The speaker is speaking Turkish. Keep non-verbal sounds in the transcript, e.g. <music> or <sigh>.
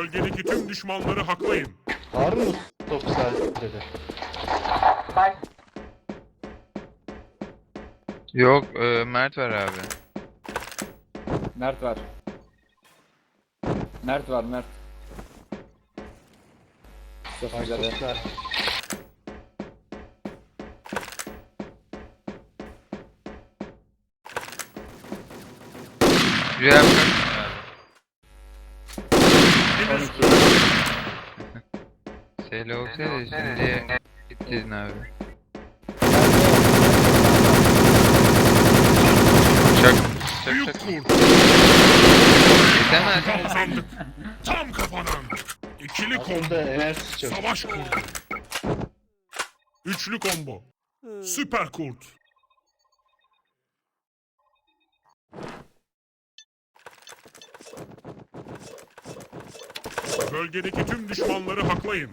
Bölgedeki tüm düşmanları haklayın. Harun mu top dedi? Yok e, Mert var abi. Mert var. Mert var Mert. Mustafa Cadı. Toplar. 12. Seyle olsaydı şimdi gittin abi. Çak çak çak. Yetemez. Kazandık. <laughs> Tam kafadan. İkili çok. Savaş kurdu. Üçlü combo. Süper kurt. Bölgedeki tüm düşmanları haklayın.